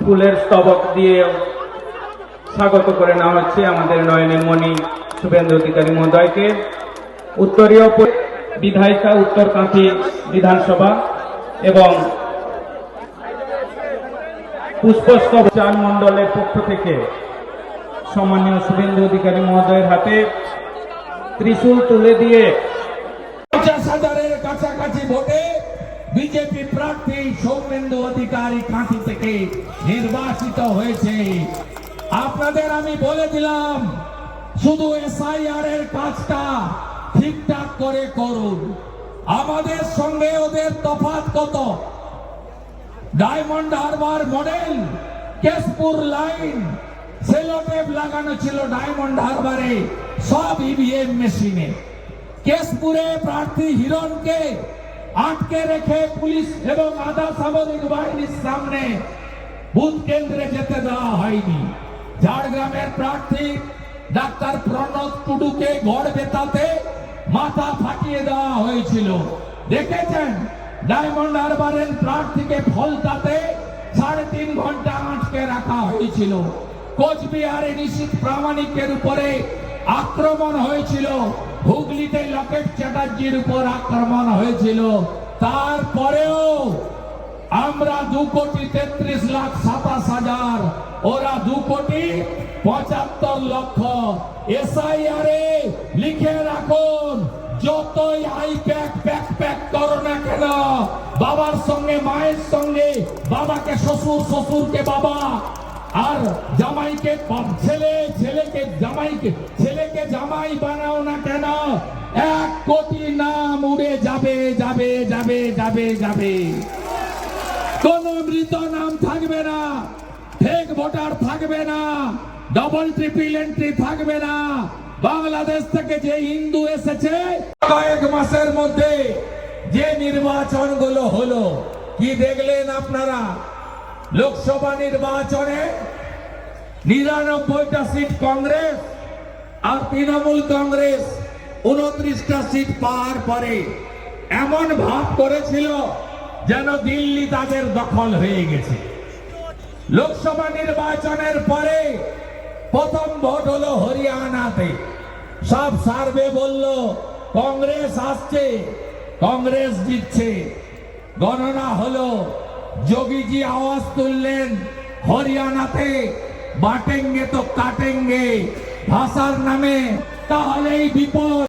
ফুলের স্তবক দিয়ে স্বাগত করে নেওয়া হচ্ছে আমাদের নয়নের মণি শুভেন্দু অধিকারী মহোদয়কে। উত্তরীয় বিধায়িকা উত্তরকান্থী বিধানসভা এবং পুষ্পস্তব চার মণ্ডলের পক্ষ থেকে সম্মানীয় শুভেন্দু অধিকারী মহোদয়ের হাতে ত্রিশূল তুলে দিয়ে পঞ্চাশ হাজারের কাছাকাছি ভোটে বিজেপি প্রার্থী সৌমেন্দু অধিকারী কাঁথি থেকে নির্বাচিত হয়েছে। আপনাদের আমি বলে দিলাম, শুধু এসআইআর এর কাজটা ঠিকঠাক করে করুন। আমাদের সঙ্গে ওদের তফাৎ কত? Diamond Harbour model, Keshpur line, sellotape লাগানো ছিল ডায়মন্ড হারবারে, সব ইভিএম মেশিনে কেশপুরে প্রার্থী হিরণকে আটকে রেখে পুলিশ এবং আধা সামরিক বাহিনীর সামনে বুথ কেন্দ্রে যেতে দেওয়া হয়নি। ঝাড়গ্রামের প্রার্থী ডাক্তার প্রণব টুডুকে গড় বেতাতে মাথা ফাটিয়ে দেওয়া হয়েছিল। দেখেছেন? ডায়মন্ড হারবারের প্রার্থীকে ফলতাতে সাড়ে তিন ঘণ্টা আটকে রাখা হয়েছিল। কোচবিহারে নিশ্চিত প্রামাণিকের উপরে আক্রমণ হয়েছিল। হুগলিতে লকেট চ্যাটার্জির উপর আক্রমণ হয়েছিল। তারপরেও আমরা দু কোটি তেত্রিশ লাখ সাতাশ হাজার, ওরা দু কোটি পঁচাত্তর লক্ষ। এসআইআরে লিখে রাখুন, যতই আই প্যাক প্যাক প্যাক করো না কেন, বাবার সঙ্গে, মায়ের সঙ্গে, বাবাকে, শ্বশুর, শ্বশুরকে, বাবা আর জামাইকে ছেলে, ছেলেকে জামাইকে, ছেলেকে জামাই বানাও না কেন? এক কোটি নাম উড়ে যাবে যাবে যাবে যাবে যাবে। কোন মৃত নাম থাকবে না। ফেক ভোটার থাকবে না। ডবল ট্রিপল এন্ট্রি থাকবে না। বাংলাদেশ থেকে যে হিন্দু এসেছে, কয়েক মাসের মধ্যে যে নির্বাচনগুলো হলো, কি দেখলেন আপনারা? লোকসভা নির্বাচনে নিরানব্বইটা সিট কংগ্রেস আর তৃণমূল কংগ্রেস উনত্রিশটা সিট পাওয়ার পরে এমন ভাব করেছিল যেন দিল্লি তাদের দখল হয়ে গেছে। লোকসভা নির্বাচনের পরে প্রথম ভোট হলো হরিয়ানাতে। সব সার্ভে বলল, কংগ্রেস আসছে, কংগ্রেস জিতছে। গণনা হলো যোগীজি আওয়াজ তুললেন হরিয়ানাতে বাটেঙ্গে তো কাটেঙ্গে ভাষার নামে তাহলেই বিপদ।